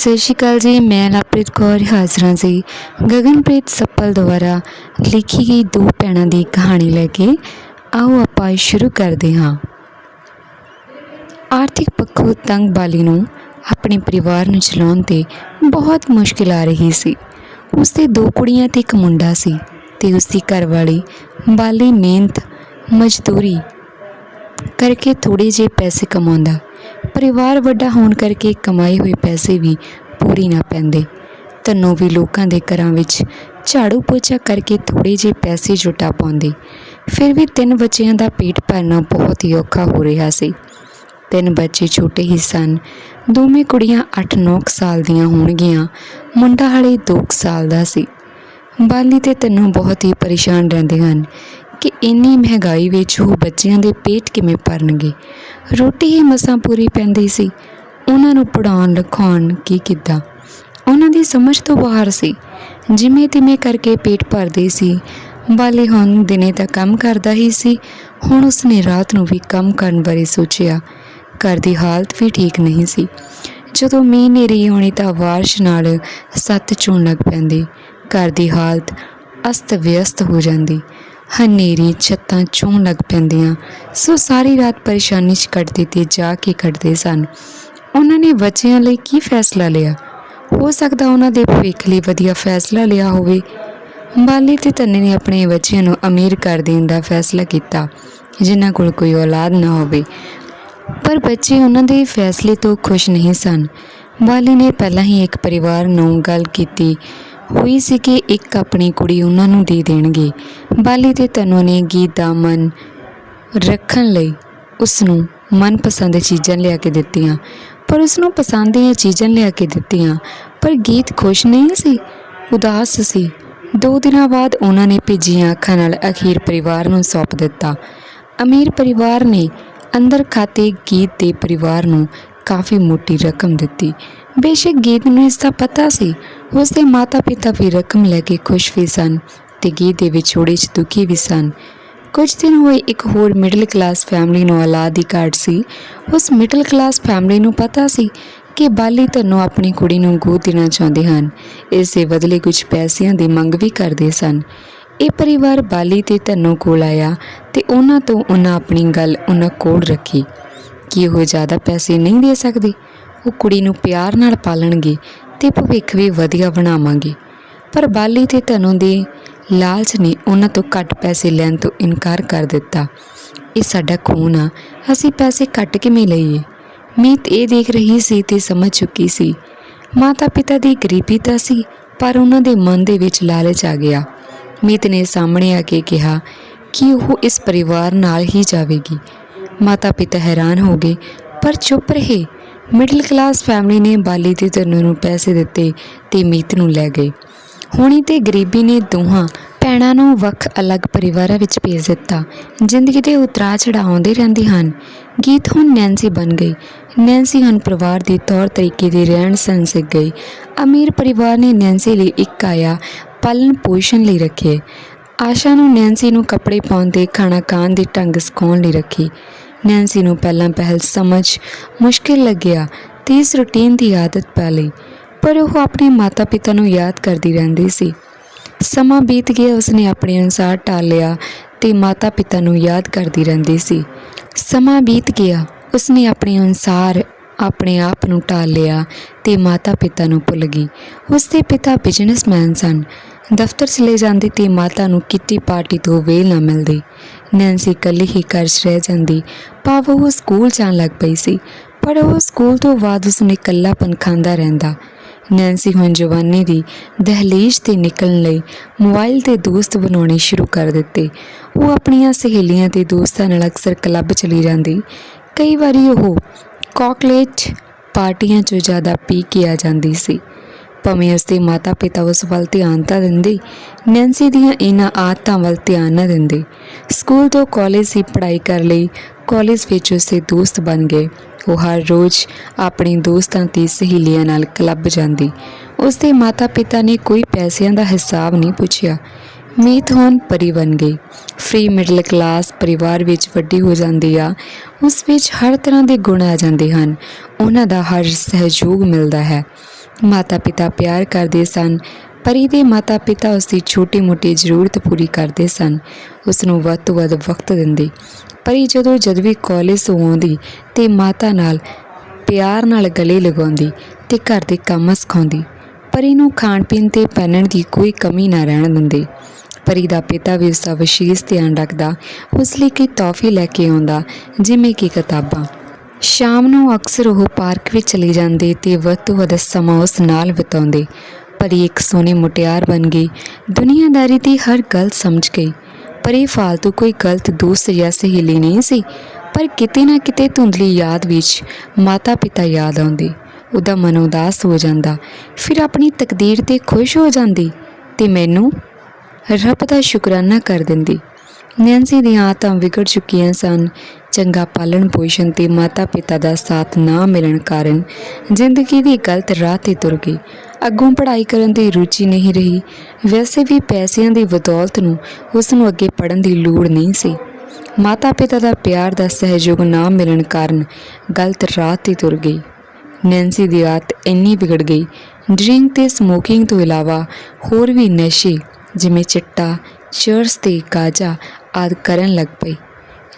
ਸਤਿ ਸ਼੍ਰੀ ਅਕਾਲ ਜੀ, ਮੈਂ ਲਵਪ੍ਰੀਤ ਕੌਰ ਹਾਜ਼ਰਾਂ ਜੀ। ਗਗਨਪ੍ਰੀਤ ਸੱਪਲ ਦੁਆਰਾ ਲਿਖੀ ਗਈ ਦੋ ਭੈਣਾਂ ਦੀ ਕਹਾਣੀ ਲੈ ਕੇ ਆਓ ਆਪਾਂ ਸ਼ੁਰੂ ਕਰਦੇ ਹਾਂ। ਆਰਥਿਕ ਪੱਖੋਂ ਤੰਗ ਬਾਲੀ ਨੂੰ ਆਪਣੇ ਪਰਿਵਾਰ ਨੂੰ ਚਲਾਉਣ ਤੇ ਬਹੁਤ ਮੁਸ਼ਕਿਲ ਆ ਰਹੀ ਸੀ। ਉਸਦੇ ਦੋ ਕੁੜੀਆਂ ਤੇ ਇੱਕ ਮੁੰਡਾ ਸੀ ਤੇ ਉਸਦੀ ਘਰਵਾਲੀ ਬਾਲੀ ਮਿਹਨਤ, ਮਜ਼ਦੂਰੀ ਕਰਕੇ ਥੋੜੇ ਜਿਹੇ ਪੈਸੇ ਕਮਾਉਂਦਾ ਪਰਿਵਾਰ ਵੱਡਾ ਹੋਣ ਕਰਕੇ ਕਮਾਏ ਹੋਏ ਪੈਸੇ ਵੀ ਪੂਰੀ ਨਾ ਪੈਂਦੇ। ਤਨੋਂ ਵੀ ਲੋਕਾਂ ਦੇ ਘਰਾਂ ਵਿੱਚ ਝਾੜੂ ਪੋਚਾ ਕਰਕੇ ਥੋੜੇ ਜਿਹੇ ਪੈਸੇ ਜੁਟਾ ਪਾਉਂਦੀ। ਫਿਰ ਵੀ ਤਿੰਨ ਬੱਚਿਆਂ ਦਾ ਪੇਟ ਭਰਨਾ ਬਹੁਤ ਹੀ ਔਖਾ ਹੋ ਰਿਹਾ ਸੀ। ਤਿੰਨ ਬੱਚੇ ਛੋਟੇ ਹੀ ਸਨ। ਦੋਵੇਂ ਕੁੜੀਆਂ 8-9 ਸਾਲ ਦੀਆਂ ਹੋਣਗੀਆਂ। ਮੁੰਡਾ ਹਲੇ 2 ਸਾਲ ਦਾ ਸੀ। ਬਾਲੀ ਤੇ ਤੈਨੂੰ ਬਹੁਤ ਹੀ ਪਰੇਸ਼ਾਨ ਰਹਿੰਦੇ ਹਨ। ਕਿ ਇੰਨੀ ਮਹਿੰਗਾਈ ਵਿੱਚ ਉਹ ਬੱਚਿਆਂ ਦੇ ਪੇਟ ਕਿਵੇਂ ਭਰਨਗੇ? ਰੋਟੀ ਹੀ ਮਸਾਂ ਪੂਰੀ ਪੈਂਦੀ ਸੀ। ਉਹਨਾਂ ਨੂੰ ਪੜਾਉਣ ਲਿਖਾਉਣ ਕੀ ਕਿੱਦਾਂ? ਉਹਨਾਂ ਦੀ ਸਮਝ ਤੋਂ ਬਾਹਰ ਸੀ। ਜਿਵੇਂ ਤਿਵੇਂ ਕਰਕੇ ਪੇਟ ਭਰਦੇ ਸੀ, ਬਾਲੀ ਹੁਣ ਦਿਨੇ ਤਾਂ ਕੰਮ ਕਰਦਾ ਹੀ ਸੀ। ਹੁਣ ਉਸਨੇ ਰਾਤ ਨੂੰ ਵੀ ਕੰਮ ਕਰਨ ਬਾਰੇ ਸੋਚਿਆ। ਘਰ ਦੀ ਹਾਲਤ ਵੀ ਠੀਕ ਨਹੀਂ ਸੀ। ਜਦੋਂ ਮੀਂਹ ਨੇਰੀ ਆਉਣੀ ਤਾਂ ਬਾਰਿਸ਼ ਨਾਲ ਸੱਤ ਚੋਣ ਲੱਗ ਪੈਂਦੀ। ਘਰ ਦੀ ਹਾਲਤ ਅਸਤ ਵਿਅਸਤ ਹੋ ਜਾਂਦੀ। ਹਨੇਰੀ ਛੱਤਾਂ ਚੋਣ ਲੱਗ ਪੈਂਦੀਆਂ। ਸੋ ਸਾਰੀ ਰਾਤ ਪਰੇਸ਼ਾਨੀ 'ਚ ਕੱਟਦੇ ਤੇ ਜਾ ਕੇ ਕੱਟਦੇ ਸਨ। ਉਹਨਾਂ ਨੇ ਬੱਚਿਆਂ ਲਈ ਕੀ ਫੈਸਲਾ ਲਿਆ? ਹੋ ਸਕਦਾ ਉਹਨਾਂ ਦੇ ਭਵਿੱਖ ਲਈ ਵਧੀਆ ਫੈਸਲਾ ਲਿਆ ਹੋਵੇ। ਬਾਲੀ ਤੇ ਤੰਨੇ ਨੇ ਆਪਣੇ ਬੱਚਿਆਂ ਨੂੰ ਅਮੀਰ ਕਰ ਦੇਣ ਦਾ ਫੈਸਲਾ ਕੀਤਾ, ਜਿਨ੍ਹਾਂ ਕੋਲ ਕੋਈ ਔਲਾਦ ਨਾ ਹੋਵੇ। ਪਰ ਬੱਚੇ ਉਹਨਾਂ ਦੇ ਫੈਸਲੇ ਤੋਂ ਖੁਸ਼ ਨਹੀਂ ਸਨ। ਬਾਲੀ ਨੇ ਪਹਿਲਾਂ ਹੀ ਇੱਕ ਪਰਿਵਾਰ ਨੂੰ ਗੱਲ ਕੀਤੀ। ਹੋਈ ਸੀ ਕਿ ਇੱਕ ਆਪਣੀ ਕੁੜੀ ਉਹਨਾਂ ਨੂੰ ਦੇ ਦੇਣਗੇ। ਬਾਲੀ ਤੇ ਤਨੂ ਨੇ ਗੀਤ ਦਾ ਮਨ ਰੱਖਣ ਲਈ ਉਸ ਨੂੰ ਮਨਪਸੰਦ ਚੀਜ਼ਾਂ ਲਿਆ ਕੇ ਦਿੱਤੀਆਂ। ਪਰ ਉਸ ਨੂੰ ਪਸੰਦ ਦੀਆਂ ਚੀਜ਼ਾਂ ਲਿਆ ਕੇ ਦਿੱਤੀਆਂ। ਪਰ ਗੀਤ ਖੁਸ਼ ਨਹੀਂ ਸੀ, ਉਦਾਸ ਸੀ। ਦੋ ਦਿਨਾਂ ਬਾਅਦ ਉਹਨਾਂ ਨੇ ਭੇਜੀਆਂ ਅੱਖਾਂ ਨਾਲ ਅਖੀਰ ਪਰਿਵਾਰ ਨੂੰ ਸੌਂਪ ਦਿੱਤਾ। ਅਮੀਰ ਪਰਿਵਾਰ ਨੇ ਅੰਦਰ ਖਾਤੇ ਗੀਤ ਦੇ ਪਰਿਵਾਰ ਨੂੰ ਕਾਫੀ ਮੋਟੀ ਰਕਮ ਦਿੱਤੀ। ਬੇਸ਼ੱਕ ਗੀਤ ਨੂੰ ਇਸ ਦਾ ਪਤਾ ਸੀ। ਉਸ ਦੇ ਮਾਤਾ-ਪਿਤਾ ਵੀ ਰਕਮ ਲੈ ਕੇ ਖੁਸ਼ ਵੀ ਸਨ ਤੇ ਗੀਤ ਦੇ ਵਿਛੋੜੇ 'ਚ ਦੁਖੀ ਵੀ ਸਨ। ਕੁਝ ਦਿਨ ਹੋਏ ਇੱਕ ਹੋਰ ਮਿਡਲ ਕਲਾਸ ਫੈਮਿਲੀ ਨੂੰ ਔਲਾਦ ਦੀ ਘਾਟ ਸੀ। ਉਸ ਮਿਡਲ ਕਲਾਸ ਫੈਮਿਲੀ ਨੂੰ ਪਤਾ ਸੀ ਕਿ ਬਾਲੀ ਤਨੋਂ ਆਪਣੀ ਕੁੜੀ ਨੂੰ ਗੋਦ ਦੇਣਾ ਚਾਹੁੰਦੇ ਹਨ। ਇਸ ਦੇ ਬਦਲੇ ਕੁਝ ਪੈਸਿਆਂ ਦੀ ਮੰਗ ਵੀ ਕਰਦੇ ਸਨ। ਇਹ ਪਰਿਵਾਰ ਬਾਲੀ ਤੇ ਤਨੋਂ ਕੋਲ ਆਇਆ ਤੇ ਉਹਨਾਂ ਤੋਂ ਉਹਨਾਂ ਆਪਣੀ ਗੱਲ ਉਹਨਾਂ ਕੋਲ ਰੱਖੀ। ਕਿ ਉਹ ਜ਼ਿਆਦਾ ਪੈਸੇ ਨਹੀਂ ਦੇ ਸਕਦੇ। ਉਹ ਕੁੜੀ ਨੂੰ ਪਿਆਰ ਨਾਲ ਪਾਲਣਗੇ ਤੇ ਭਵਿੱਖ ਵੀ ਵਧੀਆ ਬਣਾਵਾਂਗੇ। ਪਰ ਬਾਲੀ ਤੇ ਤਨੋਂ ਦੇ ਲਾਲਚ ਨੇ ਉਹਨਾਂ ਤੋਂ ਘੱਟ ਪੈਸੇ ਲੈਣ ਤੋਂ ਇਨਕਾਰ ਕਰ ਦਿੱਤਾ। ਇਹ ਸਾਡਾ ਖੂਨ ਆ, ਅਸੀਂ ਪੈਸੇ ਘੱਟ ਕਿਵੇਂ ਲਈਏ? ਮੀਤ ਇਹ ਦੇਖ ਰਹੀ ਸੀ ਤੇ ਸਮਝ ਚੁੱਕੀ ਸੀ। ਮਾਤਾ ਪਿਤਾ ਦੀ ਗਰੀਬੀ ਤਾਂ ਸੀ, ਪਰ ਉਹਨਾਂ ਦੇ ਮਨ ਦੇ ਵਿੱਚ ਲਾਲਚ ਆ ਗਿਆ। ਮੀਤ ਨੇ ਸਾਹਮਣੇ ਆ ਕੇ ਕਿਹਾ ਕਿ ਉਹ ਇਸ ਪਰਿਵਾਰ ਨਾਲ ਹੀ ਜਾਵੇਗੀ। ਮਾਤਾ ਪਿਤਾ ਹੈਰਾਨ ਹੋ ਗਏ, ਪਰ ਚੁੱਪ ਰਹੇ। ਮਿਡਲ ਕਲਾਸ ਫੈਮਿਲੀ ਨੇ ਬਾਲੀ ਤੇ ਤਨੂ ਨੂੰ ਪੈਸੇ ਦਿੱਤੇ ਤੇ ਮੀਤ ਨੂੰ ਲੈ ਗਏ। ਹੋਣੀ ਤੇ ਗਰੀਬੀ ਨੇ ਦੋਹਾਂ ਭੈਣਾਂ ਨੂੰ ਵੱਖ ਅਲੱਗ ਪਰਿਵਾਰਾਂ ਵਿੱਚ ਭੇਜ ਦਿੱਤਾ, ਜ਼ਿੰਦਗੀ ਦੇ ਉਤਰਾਅ ਚੜ੍ਹਾਅ ਆਉਂਦੇ ਰਹਿੰਦੇ ਹਨ। ਗੀਤ ਹੁਣ ਨੈਂਸੀ ਬਣ ਗਈ ਨੈਂਸੀ ਹੁਣ ਪਰਿਵਾਰ ਦੇ ਤੌਰ ਤਰੀਕੇ ਦੇ ਰਹਿਣ ਸਹਿਣ ਸਿੱਖ ਗਈ ਅਮੀਰ ਪਰਿਵਾਰ ਨੇ ਨੈਂਸੀ ਲਈ ਇੱਕ ਆਇਆ ਪਾਲਣ ਪੋਸ਼ਣ ਲਈ ਰੱਖੇ। ਆਸ਼ਾ ਨੂੰ ਨੈਂਸੀ ਨੂੰ ਕੱਪੜੇ ਪਾਉਣ ਤੇ ਖਾਣਾ ਖਾਣ ਦੇ ਢੰਗ ਸਿਖਾਉਣ ਲਈ ਰੱਖੀ। ਨੈਂਸੀ ਨੂੰ ਪਹਿਲਾਂ ਪਹਿਲ ਸਮਝ ਮੁਸ਼ਕਿਲ ਲੱਗਿਆ ਤੇ ਇਸ ਰੁਟੀਨ ਦੀ ਆਦਤ ਪਾ ਲਈ, ਪਰ ਉਹ ਆਪਣੇ ਮਾਤਾ-ਪਿਤਾ ਨੂੰ ਯਾਦ ਕਰਦੀ ਰਹਿੰਦੀ ਸੀ। ਸਮਾਂ ਬੀਤ ਗਿਆ, ਉਸਨੇ ਆਪਣੇ ਅਨੁਸਾਰ ਢਾਲ ਲਿਆ ਤੇ ਮਾਤਾ-ਪਿਤਾ ਨੂੰ ਯਾਦ ਕਰਦੀ ਰਹਿੰਦੀ ਸੀ। ਸਮਾਂ ਬੀਤ ਗਿਆ, ਉਸਨੇ ਆਪਣੇ ਅਨੁਸਾਰ ਆਪਣੇ ਆਪ ਨੂੰ ਢਾਲ ਲਿਆ ਤੇ ਮਾਤਾ-ਪਿਤਾ ਨੂੰ ਭੁੱਲ ਗਈ। ਉਸਦੇ ਪਿਤਾ ਬਿਜ਼ਨਸਮੈਨ ਸਨ। ਦਫ਼ਤਰ ਚਲੇ ਜਾਂਦੇ ਤੇ ਮਾਤਾ ਨੂੰ ਕਿੱਟੀ ਪਾਰਟੀ ਤੋਂ ਵੇਲ ਨਾ ਮਿਲਦੀ। ਨੈਂਸੀ ਇਕੱਲੀ ਹੀ ਘਰ 'ਚ ਰਹਿ ਜਾਂਦੀ। ਭਾਵ ਉਹ ਸਕੂਲ ਜਾਣ ਲੱਗ ਪਈ ਸੀ, ਪਰ ਉਹ ਸਕੂਲ ਤੋਂ ਬਾਅਦ ਉਸਨੇ ਇਕੱਲਾਪਨ ਖਾਂਦਾ ਰਹਿੰਦਾ। ਨੈਂਸੀ ਹੁਣ ਜਵਾਨੀ ਦੀ ਦਹਲੀਜ਼ ਤੇ ਨਿਕਲਣ ਲਈ ਮੋਬਾਈਲ ਤੇ ਦੋਸਤ ਬਣਾਉਣੇ ਸ਼ੁਰੂ ਕਰ ਦਿੱਤੇ। ਉਹ ਆਪਣੀਆਂ ਸਹੇਲੀਆਂ ਤੇ ਦੋਸਤਾਂ ਨਾਲ ਅਕਸਰ ਕਲੱਬ ਚਲੀ ਜਾਂਦੀ। ਕਈ ਵਾਰੀ ਉਹ ਕਾਕਲੇਟ ਪਾਰਟੀਆਂ 'ਚ ਜ਼ਿਆਦਾ ਪੀ ਕੇ ਆ ਜਾਂਦੀ ਸੀ। ਭਾਵੇਂ ਉਸਦੇ ਮਾਤਾ-ਪਿਤਾ ਉਸ ਵੱਲ ਧਿਆਨ ਤਾਂ ਦਿੰਦੇ ਨੈਂਸੀ ਦੀਆਂ ਇਹਨਾਂ ਆਦਤਾਂ ਵੱਲ ਧਿਆਨ ਨਾ ਦਿੰਦੇ। ਸਕੂਲ ਤੋਂ ਕਾਲਜ ਹੀ ਪੜ੍ਹਾਈ ਕਰ ਲਈ ਕਾਲਜ ਵਿੱਚ ਉਸਦੇ ਦੋਸਤ ਬਣ ਗਏ। ਉਹ ਹਰ ਰੋਜ਼ ਆਪਣੇ ਦੋਸਤਾਂ ਤੇ ਸਹੇਲੀਆਂ ਨਾਲ ਕਲੱਬ ਜਾਂਦੀ। ਉਸਦੇ ਮਾਤਾ-ਪਿਤਾ ਨੇ ਕੋਈ ਪੈਸਿਆਂ ਦਾ ਹਿਸਾਬ ਨਹੀਂ ਪੁੱਛਿਆ। ਮੀਤ ਹੁਣ ਪਰੀ ਬਣ ਗਈ। ਫ੍ਰੀ ਮਿਡਲ ਕਲਾਸ ਪਰਿਵਾਰ ਵਿੱਚ ਵੱਡੀ ਹੋ ਜਾਂਦੀ ਆ। ਉਸ ਵਿੱਚ ਹਰ ਤਰ੍ਹਾਂ ਦੇ ਗੁਣ ਆ ਜਾਂਦੇ ਹਨ। ਉਹਨਾਂ ਦਾ ਹਰ ਸਹਿਯੋਗ ਮਿਲਦਾ ਹੈ। ਮਾਤਾ-ਪਿਤਾ ਪਿਆਰ ਕਰਦੇ ਸਨ, ਪਰੀ ਦੇ ਮਾਤਾ-ਪਿਤਾ ਉਸ ਦੀ ਛੋਟੀ-ਮੋਟੀ ਜ਼ਰੂਰਤ ਪੂਰੀ ਕਰਦੇ ਸਨ। ਉਸ ਨੂੰ ਵੱਧ ਤੋਂ ਵੱਧ ਵਕਤ ਦਿੰਦੇ। ਪਰੀ ਜਦੋਂ ਜਦ ਵੀ ਕਾਲਜ ਤੋਂ ਆਉਂਦੀ ਤੇ ਮਾਤਾ ਨਾਲ ਪਿਆਰ ਨਾਲ ਗਲੇ ਲਗਾਉਂਦੀ ਤੇ ਘਰ ਦੇ ਕੰਮ ਸਿਖਾਉਂਦੀ, ਪਰੀ ਨੂੰ ਖਾਣ ਪੀਣ ਤੇ ਪਹਿਨਣ ਦੀ ਕੋਈ ਕਮੀ ਨਾ ਰਹਿਣ ਦਿੰਦੇ। ਪਰੀ ਦਾ ਪਿਤਾ ਵੀ ਉਸ ਦਾ ਵਿਸ਼ੇਸ਼ ਧਿਆਨ ਰੱਖਦਾ, ਉਸ ਲਈ ਕਈ ਤੋਹਫੇ ਲੈ ਕੇ ਆਉਂਦਾ, ਜਿਵੇਂ ਕਿ ਕਿਤਾਬਾਂ। ਸ਼ਾਮ ਨੂੰ ਅਕਸਰ ਉਹ ਪਾਰਕ ਵਿੱਚ ਚਲੇ ਜਾਂਦੇ ਤੇ ਵੱਧ ਤੋਂ ਵੱਧ ਸਮਾਂ ਉਸ ਨਾਲ ਬਿਤਾਉਂਦੇ। ਪਰੀ ਇੱਕ ਸੋਹਣੀ ਮੁਟਿਆਰ ਬਣ ਗਈ। ਦੁਨੀਆਦਾਰੀ ਦੀ ਹਰ ਗੱਲ ਸਮਝ ਗਈ। ਪਰ ਇਹ ਫਾਲਤੂ ਕੋਈ ਗਲਤ, ਦੋਸਤ ਜਾਂ ਸਹੇਲੀ ਨਹੀਂ ਸੀ। ਪਰ ਕਿਤੇ ਨਾ ਕਿਤੇ ਧੁੰਦਲੀ ਯਾਦ ਵਿੱਚ ਮਾਤਾ ਪਿਤਾ ਯਾਦ ਆਉਂਦੇ। ਉਹਦਾ ਮਨ ਉਦਾਸ ਹੋ ਜਾਂਦਾ। ਫਿਰ ਆਪਣੀ ਤਕਦੀਰ ਤੇ ਖੁਸ਼ ਹੋ ਜਾਂਦੀ ਤੇ ਮੈਨੂੰ ਰੱਬ ਦਾ ਸ਼ੁਕਰਾਨਾ ਕਰ ਦਿੰਦੀ। ਨੈਂਸੀ ਦੀਆਂ ਆਤਾਂ ਵਿਗੜ ਚੁੱਕੀਆਂ ਸਨ। ਚੰਗਾ ਪਾਲਣ ਪੋਸ਼ਣ ਤੇ ਮਾਤਾ ਪਿਤਾ ਦਾ ਸਾਥ ਨਾ ਮਿਲਣ ਕਾਰਨ ਜ਼ਿੰਦਗੀ ਦੀ ਗਲਤ ਰਾਹ ਤੇ ਤੁਰ ਗਈ। ਅੱਗੋਂ ਪੜ੍ਹਾਈ ਕਰਨ ਦੀ ਰੁਚੀ ਨਹੀਂ ਰਹੀ। ਵੈਸੇ ਵੀ ਪੈਸਿਆਂ ਦੀ ਬਦੌਲਤ ਨੂੰ ਉਸ ਨੂੰ ਅੱਗੇ ਪੜ੍ਹਨ ਦੀ ਲੋੜ ਨਹੀਂ ਸੀ। ਮਾਤਾ ਪਿਤਾ ਦਾ ਪਿਆਰ ਦਾ ਸਹਿਯੋਗ ਨਾ ਮਿਲਣ ਕਾਰਨ ਗਲਤ ਰਾਹ ਤੇ ਤੁਰ ਗਈ। ਨੈਂਸੀ ਦੀ ਰਾਤ ਇੰਨੀ ਵਿਗੜ ਗਈ। ਡਰਿੰਕ ਤੇ ਸਮੋਕਿੰਗ ਤੋਂ ਇਲਾਵਾ ਹੋਰ ਵੀ ਨਸ਼ੇ ਜਿਵੇਂ ਚਿੱਟਾ ਚਰਸ ਤੇ ਗਾਜਾ ਆਦਿ ਕਰਨ ਲੱਗ ਪਈ।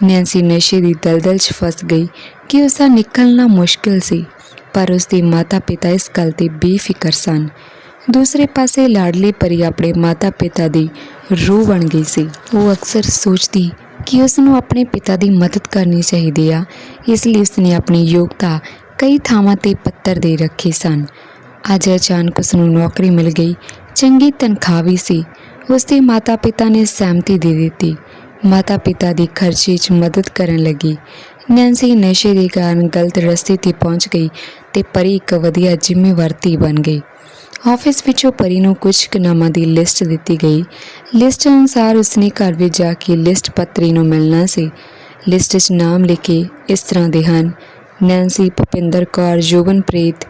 ਨੈਂਸੀ ਨਸ਼ੇ ਦੀ ਦਲਦਲ 'ਚ ਫਸ ਗਈ ਕਿ ਉਸ ਦਾ ਨਿਕਲਣਾ ਮੁਸ਼ਕਿਲ ਸੀ, ਪਰ ਉਸ ਦੇ ਮਾਤਾ-ਪਿਤਾ ਇਸ ਗੱਲ ਤੇ ਬੇਫਿਕਰ ਸਨ। ਦੂਸਰੇ ਪਾਸੇ ਲਾਡਲੀ ਪਰੀ ਆਪਣੇ ਮਾਤਾ-ਪਿਤਾ ਦੀ ਰੂਹ ਬਣ ਗਈ ਸੀ। ਉਹ ਅਕਸਰ ਸੋਚਦੀ ਕਿ ਉਸ ਨੂੰ ਆਪਣੇ ਪਿਤਾ ਦੀ ਮਦਦ ਕਰਨੀ ਚਾਹੀਦੀ ਆ, ਇਸ ਲਈ ਉਸ ਨੇ ਆਪਣੀ ਯੋਗਤਾ ਕਈ ਥਾਵਾਂ ਤੇ ਪੱਤਰ ਦੇ ਰੱਖੇ ਸਨ। ਅੱਜ ਅਚਾਨਕ ਉਸ ਨੂੰ ਨੌਕਰੀ ਮਿਲ ਗਈ। ਚੰਗੀ ਤਨਖਾਹ ਵੀ ਸੀ। ਉਸ ਦੇ ਮਾਤਾ-ਪਿਤਾ ਨੇ ਸਹਿਮਤੀ ਦੇ ਦਿੱਤੀ। ਮਾਤਾ-ਪਿਤਾ ਦੀ ਖਰਚੇ 'ਚ ਮਦਦ ਕਰਨ ਲੱਗੀ। ਨੈਂਸੀ ਨਸ਼ੇ ਦੇ ਕਾਰਨ ਗਲਤ ਰਸਤੇ ਤੇ ਪਹੁੰਚ ਗਈ ਤੇ ਪਰੀ ਇੱਕ ਵਧੀਆ ਜ਼ਿੰਮੇਵਾਰ ਧੀ ਬਣ ਗਈ। ਆਫਿਸ ਵਿੱਚੋਂ ਪਰੀ ਨੂੰ ਕੁਝ ਕੁ ਨਾਮਾਂ ਦੀ ਲਿਸਟ ਦਿੱਤੀ ਗਈ। ਲਿਸਟ ਅਨੁਸਾਰ ਉਸਨੇ ਘਰ ਵਿੱਚ ਜਾ ਕੇ ਲਿਸਟ ਪੱਤਰੀ ਨੂੰ ਮਿਲਣਾ ਸੀ। ਲਿਸਟ 'ਚ ਨਾਮ ਲਿਖੇ ਇਸ ਤਰ੍ਹਾਂ ਦੇ ਹਨ ਨੈਂਸੀ ਭੁਪਿੰਦਰ ਕੌਰ ਜੋਬਨਪ੍ਰੀਤ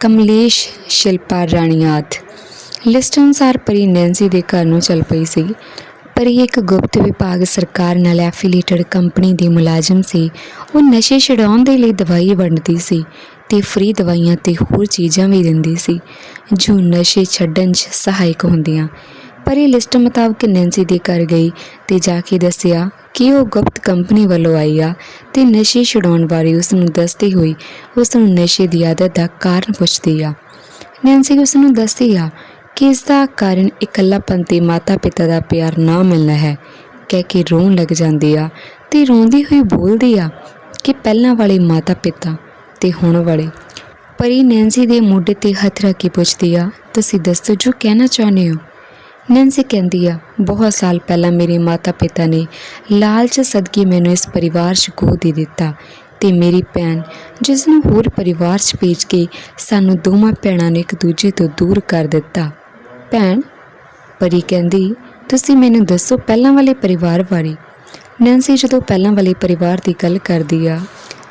ਕਮਲੇਸ਼, ਸ਼ਿਲਪਾ ਰਾਣੀ ਲਿਸਟ ਅਨੁਸਾਰ ਪਰੀ ਨੈਂਸੀ ਦੇ ਘਰ ਨੂੰ ਚੱਲ ਪਈ ਸੀ। ਪਰ ਇਹ ਇੱਕ ਗੁਪਤ ਵਿਭਾਗ ਸਰਕਾਰ ਨਾਲ ਐਫੀਲੀਏਟਡ ਕੰਪਨੀ ਦੀ ਮੁਲਾਜ਼ਮ ਸੀ। ਉਹ ਨਸ਼ੇ ਛਡਾਉਣ ਦੇ ਲਈ ਦਵਾਈ ਵੰਡਦੀ ਸੀ ਤੇ ਫ੍ਰੀ ਦਵਾਈਆਂ ਤੇ ਹੋਰ ਚੀਜ਼ਾਂ ਵੀ ਦਿੰਦੀ ਸੀ, ਜੋ ਨਸ਼ੇ ਛੱਡਣ 'ਚ ਸਹਾਇਕ ਹੁੰਦੀਆਂ। ਪਰ ਇਹ ਲਿਸਟ ਮੁਤਾਬਕ ਨੈਂਸੀ ਦੇ ਘਰ ਗਈ ਤੇ ਜਾ ਕੇ ਦੱਸਿਆ ਕਿ ਉਹ ਗੁਪਤ ਕੰਪਨੀ ਵੱਲੋਂ ਆਈ ਆ ਤੇ ਨਸ਼ੇ ਛਡਾਉਣ ਬਾਰੇ ਉਸ ਨੂੰ ਦੱਸਦੀ ਹੋਈ ਉਸ ਨੂੰ ਨਸ਼ੇ ਦੀ ਆਦਤ ਦਾ ਕਾਰਨ ਪੁੱਛਦੀ ਆ। ਨੈਂਸੀ ਉਸ ਨੂੰ ਦੱਸਦੀ ਆ ਕਿ ਇਸ ਦਾ ਕਾਰਨ ਇਕੱਲਾਪਨ ਤੇ ਮਾਤਾ-ਪਿਤਾ ਦਾ ਪਿਆਰ ਨਾ ਮਿਲਣਾ ਹੈ? ਕਹਿ ਕੇ ਰੋਣ ਲੱਗ ਜਾਂਦੀ ਆ ਤੇ ਰੋਂਦੀ ਹੋਈ ਬੋਲਦੀ ਆ ਕਿ ਪਹਿਲਾਂ ਵਾਲੇ ਮਾਤਾ-ਪਿਤਾ ਤੇ ਹੁਣ ਵਾਲੇ। ਪਰੀ ਨੈਂਸੀ ਦੇ ਮੋਢੇ ਤੇ ਹੱਥ ਰੱਖ ਕੇ ਪੁੱਛਦੀ ਆ, ਤੁਸੀਂ ਦੱਸੋ ਜੋ ਕਹਿਣਾ ਚਾਹੁੰਦੇ ਹੋ? ਨੈਂਸੀ ਕਹਿੰਦੀ ਆ, ਬਹੁਤ ਸਾਲ ਪਹਿਲਾਂ ਮੇਰੇ ਮਾਤਾ-ਪਿਤਾ ਨੇ ਲਾਲਚ ਸਦਕੇ ਮੈਨੂੰ ਇਸ ਪਰਿਵਾਰ 'ਚ ਗੋਦ ਦੇ ਦਿੱਤਾ ਤੇ ਮੇਰੀ ਭੈਣ ਜਿਸ ਨੂੰ ਹੋਰ ਪਰਿਵਾਰ 'ਚ ਭੇਜ ਕੇ ਸਾਨੂੰ ਦੋਵਾਂ ਭੈਣਾਂ ਨੇ ਇੱਕ ਦੂਜੇ ਤੋਂ ਦੂਰ ਕਰ ਦਿੱਤਾ। ਭੈਣ, ਪਰੀ ਕਹਿੰਦੀ, ਤੁਸੀਂ ਮੈਨੂੰ ਦੱਸੋ ਪਹਿਲਾਂ ਵਾਲੇ ਪਰਿਵਾਰ ਬਾਰੇ। ਨੈਂਸੀ ਜਦੋਂ ਪਹਿਲਾਂ ਵਾਲੇ ਪਰਿਵਾਰ ਦੀ ਗੱਲ ਕਰਦੀ ਆ,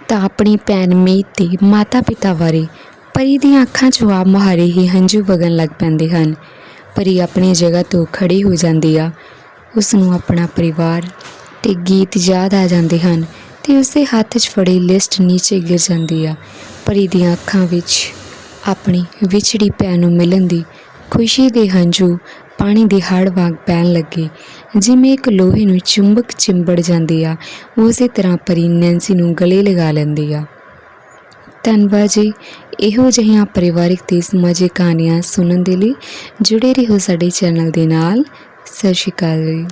ਤਾਂ ਆਪਣੀ ਭੈਣ ਮੀਤ ਤੇ ਮਾਤਾ-ਪਿਤਾ ਬਾਰੇ ਪਰੀ ਦੀਆਂ ਅੱਖਾਂ 'ਚ ਆ ਮੁਹਾਰੇ ਹੀ ਹੰਝੂ ਵਗਣ ਲੱਗ ਪੈਂਦੇ ਹਨ। ਪਰੀ ਆਪਣੀ ਜਗ੍ਹਾ ਤੋਂ ਖੜੀ ਹੋ ਜਾਂਦੀ ਆ। ਉਸ ਨੂੰ ਆਪਣਾ ਪਰਿਵਾਰ ਤੇ ਗੀਤ ਯਾਦ ਆ ਜਾਂਦੇ ਹਨ ਤੇ ਉਸੇ ਹੱਥ 'ਚ ਫੜੀ ਲਿਸਟ ਨੀਚੇ ਗਿਰ ਜਾਂਦੀ ਆ। ਪਰੀ ਦੀਆਂ ਅੱਖਾਂ ਵਿੱਚ ਆਪਣੀ ਵਿਛੜੀ ਭੈਣ ਨੂੰ ਮਿਲਣ ਦੀ ਖੁਸ਼ੀ ਦੇ ਹੰਝੂ ਪਾਣੀ ਦੇ ਹੜ ਵਾਂਗ ਪੈਣ ਲੱਗੇ। ਜਿਵੇਂ ਇੱਕ ਲੋਹੇ ਨੂੰ ਚੁੰਬਕ ਚਿੰਬੜ ਜਾਂਦੀ ਆ, ਉਸੇ ਤਰ੍ਹਾਂ ਪਰੀ ਨੈਂਸੀ ਨੂੰ ਗਲੇ ਲਗਾ ਲੈਂਦੀ ਆ। ਧੰਨਵਾਦ ਜੀ। ਇਹੋ ਜਿਹੀਆਂ ਪਰਿਵਾਰਿਕ ਤੇ ਸਮਾਜਿਕ ਕਹਾਣੀਆਂ ਸੁਣਨ ਦੇ ਲਈ ਜੁੜੇ ਰਹੋ ਸਾਡੇ ਚੈਨਲ ਦੇ ਨਾਲ। ਸਤਿ ਸ਼੍ਰੀ ਅਕਾਲ ਜੀ।